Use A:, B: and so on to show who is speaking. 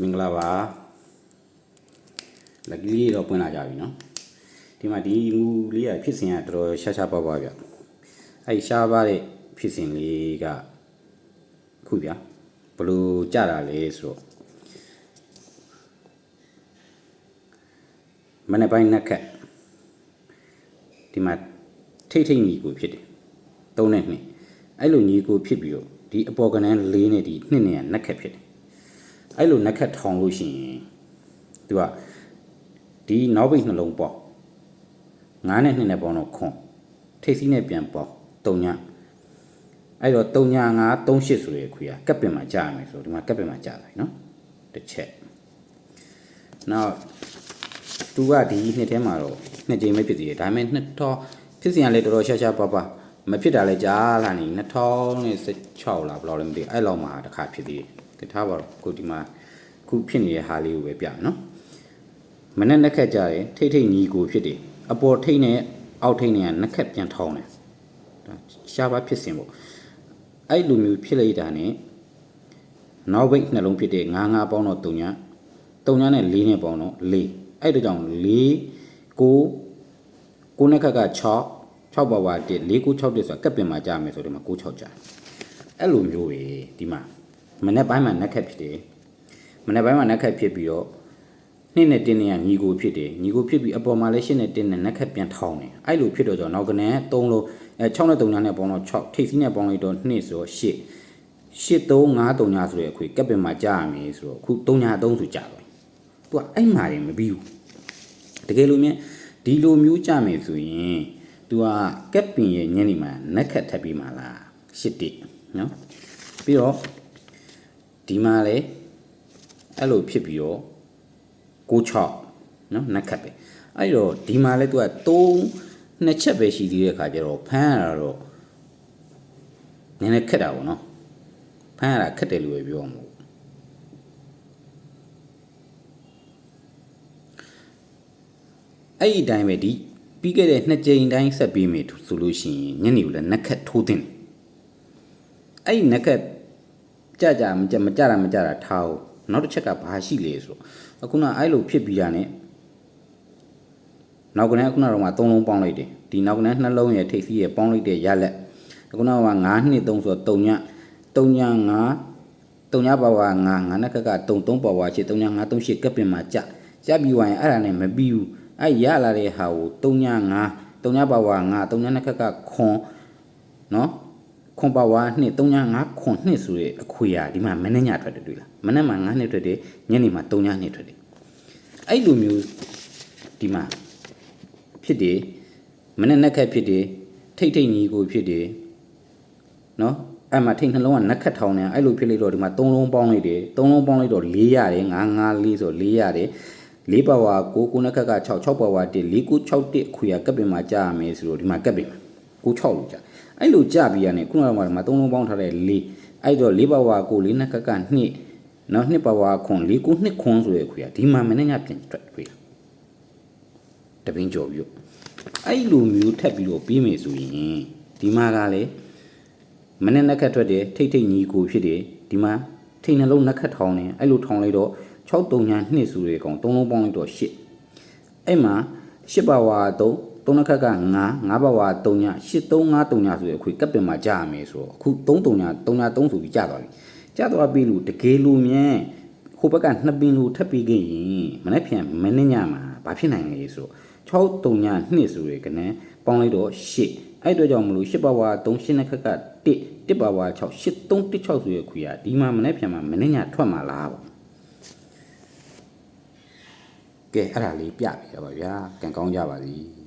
A: မင်္ဂလာပါလက်ကလေးတော့ပွင့်လာကြပြီနော်ဒီမှာဒီမူလေးကဖြစ်စဉ်ကတော်တော်ရှားရှားပါပါဗျအဲ့ရှားပါတဲ့ဖြစ်စဉ်လေးကခုဗျဘလို့ကြတာလဲဆိုတော့မနေ့ပိုင်းနှစ်ခက်ဒီမှာထိတ်ထိတ်ညီကိုဖြစ်တယ်သုံးနဲ့နှစ်အဲ့လိုညီကိုဖြစ်ပြီးတော့ဒီအပေါ်ကနန်းလေးနဲ့ဒီနှစ်နဲ့ကနှစ်ခက်ဖြစ်တယ် အဲ့လိုနှက်ခတ်ထောင်လို့ရှိရင်သူကဒီနောက်ဘိတ်နှလုံးပေါ့ငါးနဲ့နှစ်နဲ့ပေါင်းတော့ခွန်ထိပ်စီးနဲ့ပြန်ပေါ့တုံညအဲ့တော့တုံညငါ38ဆိုရခွေကကပ်ပင်မှာကြာရမယ်ဆိုဒီမှာကပ်ပင်မှာကြာတယ်နော်တစ်ချက်နောက်သူကဒီနှစ်ထဲမှာတော့နှစ်ကြိမ်ပဲဖြစ်သေးတယ်ဒါပေမဲ့နှစ်ထောဖြစ်စဉ်ကလည်းတော်တော်ရှားရှားပါပါမဖြစ်တာလည်းကြားလာနေ2016လားဘယ်လောက်လဲမသိဘူးအဲ့လောက်မှာတစ်ခါဖြစ်သေးတယ် ကထားပါတော့ကိုဒီမှာခုဖြစ်နေတဲ့ဟာလေးကိုပဲပြမယ်နော်မနဲ့နှစ်ခက်ကြတယ်ထိတ်ထိတ်ညီကိုဖြစ်တယ်အပေါ်ထိတ်နဲ့အောက်ထိတ်နဲ့ကနှစ်ခက်ပြန်ထောင်းတယ်ဒါရှားပါဖြစ်စဉ်ပေါ့အဲ့လိုမျိုးဖြစ်လိုက်တာ ਨੇ နောက်ဘိတ်နှလုံးဖြစ်တဲ့ငါးငါးပေါင်းတော့တုံညာတုံညာနဲ့၄နဲ့ပေါင်းတော့၄အဲ့ဒါကြောင့်၄ကိုကိုနှစ်ခက်က6 6ပါဝါ1 4 9 6တက်ဆိုတာကပ်ပင်မှာကြာမယ်ဆိုဒီမှာ9 6ကြာအဲ့လိုမျိုးပဲဒီမှာ မနေ့ပိုင်းမှာနက်ခက်ဖြစ်တယ်မနေ့ပိုင်းမှာနက်ခက်ဖြစ်ပြီးတော့နှစ်နဲ့တင်းနဲ့ကညီကိုဖြစ်တယ်ညီကိုဖြစ်ပြီးအပေါ်မှာလည်းရှင်းနဲ့တင်းနဲ့နက်ခက်ပြန်ထောင်းတယ်အဲ့လိုဖြစ်တော့ကြောင့်နောက်ကနေ3လို့အဲ6နဲ့3နဲ့ပေါင်းတော့6ထိပ်စီးနဲ့ပေါင်းလိုက်တော့2ဆိုတော့8 8353ညာဆိုတဲ့အခွေကပ်ပင်မှာကြာရမယ်ဆိုတော့အခု3ညာ3ဆိုကြာတယ်သူကအဲ့မှာရင်မပြီးဘူးတကယ်လို့မြင်ဒီလိုမျိုးကြာမယ်ဆိုရင်သူကကပ်ပင်ရဲ့ညနေမှာနက်ခတ်ထပ်ပြီးမှလား8တိနော်ပြီးတော့ ဒီမှာလေအဲ့လိုဖြစ်ပြီးတော့96နော်နက်ခတ်ပဲအဲ့တော့ဒီမှာလဲသူက3နှစ်ချက်ပဲရှိသေးတဲ့ခါကျတော့ဖမ်းရတာတော့နည်းနည်းခက်တာပေါ့နော်ဖမ်းရတာခက်တယ်လို့ပဲပြောမှာပေါ့အဲ့ဒီအတိုင်းပဲဒီပြီးခဲ့တဲ့နှစ်ကြိမ်တိုင်းဆက်ပြီးမယ်ဆိုလို့ရှိရင်ညနေကိုလည်းနက်ခတ်ထိုးတင်တယ်အဲ့ဒီနက်ခတ် ကြကြမကြမကြတာမကြတာထားအောင်နောက်တစ်ချက်ကဘာရှိလဲဆိုတော့အခုနအဲ့လိုဖြစ်ပြီးတာ ਨੇ နောက်ကနေခုနကတော့မှ၃လုံးပေါင်းလိုက်တယ်ဒီနောက်ကနေနှလုံးရဲ့ထိပ်စီးရဲ့ပေါင်းလိုက်တဲ့ရလက်ခုနက9နှစ်3ဆိုတော့3ည3ည9 3ညပါဝါ9 9နဲ့ကက3 3ပါဝါ8 3ည9 3 8ကပ်ပင်မှာကြကြပြီးဝိုင်းအဲ့ဒါနဲ့မပြီးဘူးအဲ့ရလာတဲ့ဟာကို3ည9 3ညပါဝါ9 3ညနဲ့ကကခွန်နော် ခွန်ပါဝါ2 3ည9ခွန်2ဆိုတဲ့အခွေရဒီမှာမနေ့ညထွက်တယ်တွေ့လားမနေ့မှာ9နှစ်ထွက်တယ်ညနေမှာ3ညနှစ်ထွက်တယ်အဲ့လိုမျိုးဒီမှာဖြစ်တယ်မနဲ့နက်ခတ်ဖြစ်တယ်ထိတ်ထိတ်ညီကိုဖြစ်တယ်နော်အဲ့မှာထိတ်နှလုံးကနက်ခတ်ထောင်းနေအဲ့လိုဖြစ်လိုက်တော့ဒီမှာ၃လုံးပေါင်းလိုက်တယ်၃လုံးပေါင်းလိုက်တော့၄ရတယ်၅၅၄ဆို၄ရတယ်၄ပါဝါ9ကိုနက်ခတ်က6 6ပါဝါ1 4 9 6 1ခွေရကပ်ပင်မှာကြာရမယ်ဆိုတော့ဒီမှာကပ်ပင်9 6လို့ကြာ အဲ့လိုကြာပြီးရတယ်ခုနကမှဒီမှာ၃လုံးပေါင်းထားတဲ့၄အဲ့တော့၄ပါဝါ9 4နက်ခတ်က2နော်2ပါဝါခွန်4 9 2ခွန်ဆိုရခွေရဒီမှာမနေ့ညပြင်ထွက်တွေ့လားတပင်းကြော်ပြီးတော့အဲ့လိုမျိုးထပ်ပြီးတော့ပြီးမယ်ဆိုရင်ဒီမှာကလည်းမနဲ့နှက်ခတ်ထွက်တယ်ထိတ်ထိတ်ညီကိုဖြစ်တယ်ဒီမှာထိတ်နှလုံးနှက်ခတ်ထောင်းတယ်အဲ့လိုထောင်းလိုက်တော့6 3ညာ2ဆိုတဲ့ကောင်3လုံးပေါင်းလိုက်တော့8အဲ့မှာ8ပါဝါ3 3နှက်ခတ်က9 9ပါဝါ3ညာ8 3 5 3ညာဆိုတဲ့အခွေကပ်ပင်မှာကြာရမယ်ဆိုတော့အခု3 3ညာ3ညာ3ဆိုပြီးကြာသွားပြီကြာသွားပြီလို့တကယ်လို့မြန်ဟိုဘက်ကနှစ်ပင်လို့ထပ်ပြီးခဲ့ရင်မနေ့ပြန်မနေ့ညမှာဘာဖြစ်နိုင်လဲဆိုတော့6 3ညာ2ဆိုရယ်ကနန်းပေါင်းလိုက်တော့8အဲ့တော့ကြောင့်မလို့8ပါဝါ3 8နှစ်ခက်က1 1ပါဝါ6 8 3 1 6ဆိုရယ်ခွေရဒီမှာမနေ့ပြန်မှာမနေ့ညထွက်မှာလားပေါ့ကဲအဲ့ဒါလေးပြပြပါဗျာကံကောင်းကြပါစီ